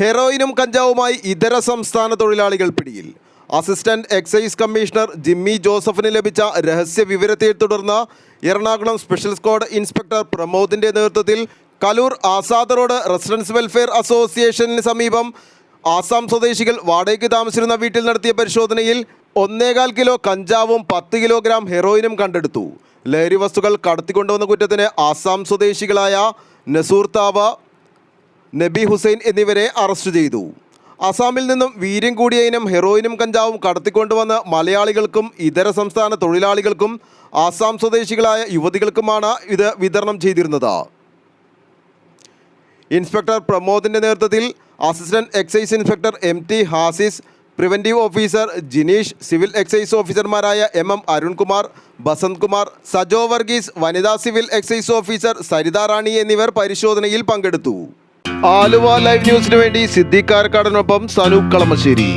ഹെറോയിനും കഞ്ചാവുമായി ഇതര സംസ്ഥാന തൊഴിലാളികൾ പിടിയിൽ. അസിസ്റ്റന്റ് എക്സൈസ് കമ്മീഷണർ ജിമ്മി ജോസഫിന് ലഭിച്ച രഹസ്യ വിവരത്തെ തുടർന്ന് എറണാകുളം സ്പെഷ്യൽ സ്ക്വാഡ് ഇൻസ്പെക്ടർ പ്രമോദിന്റെ നേതൃത്വത്തിൽ Kaloor Azad road residents welfare അസോസിയേഷന് സമീപം ആസാം സ്വദേശികൾ വാടകയ്ക്ക് താമസിച്ചിരുന്ന വീട്ടിൽ നടത്തിയ പരിശോധനയിൽ ഒന്നേകാൽ കിലോ കഞ്ചാവും പത്ത് കിലോഗ്രാം ഹെറോയിനും കണ്ടെടുത്തു. ലഹരി വസ്തുക്കൾ കടത്തിക്കൊണ്ടുവന്ന കുറ്റത്തിന് ആസാം സ്വദേശികളായ നസൂർ താവ നബി ഹുസൈൻ എന്നിവരെ അറസ്റ്റ് ചെയ്തു. അസാമിൽ നിന്നും വീര്യം കൂടിയ ഇനം ഹെറോയിനും കഞ്ചാവും കടത്തിക്കൊണ്ടുവന്ന് മലയാളികൾക്കും ഇതര സംസ്ഥാന തൊഴിലാളികൾക്കും ആസാം സ്വദേശികളായ യുവതികൾക്കുമാണ് ഇത് വിതരണം ചെയ്തിരുന്നത്. ഇൻസ്പെക്ടർ പ്രമോദിന്റെ നേതൃത്വത്തിൽ assistant excise inspector M T Hasis preventive officer Jineesh civil excise ഓഫീസർമാരായ എം എം അരുൺകുമാർ ബസന്ത് കുമാർ സജോ വർഗീസ് വനിതാ civil excise officer Saritha Rani എന്നിവർ പരിശോധനയിൽ പങ്കെടുത്തു. ആലുവ ലൈവ് ന്യൂസിനു വേണ്ടി സിദ്ദീഖ് കാരക്കാടനൊപ്പം സനൂപ് കളമശ്ശേരി.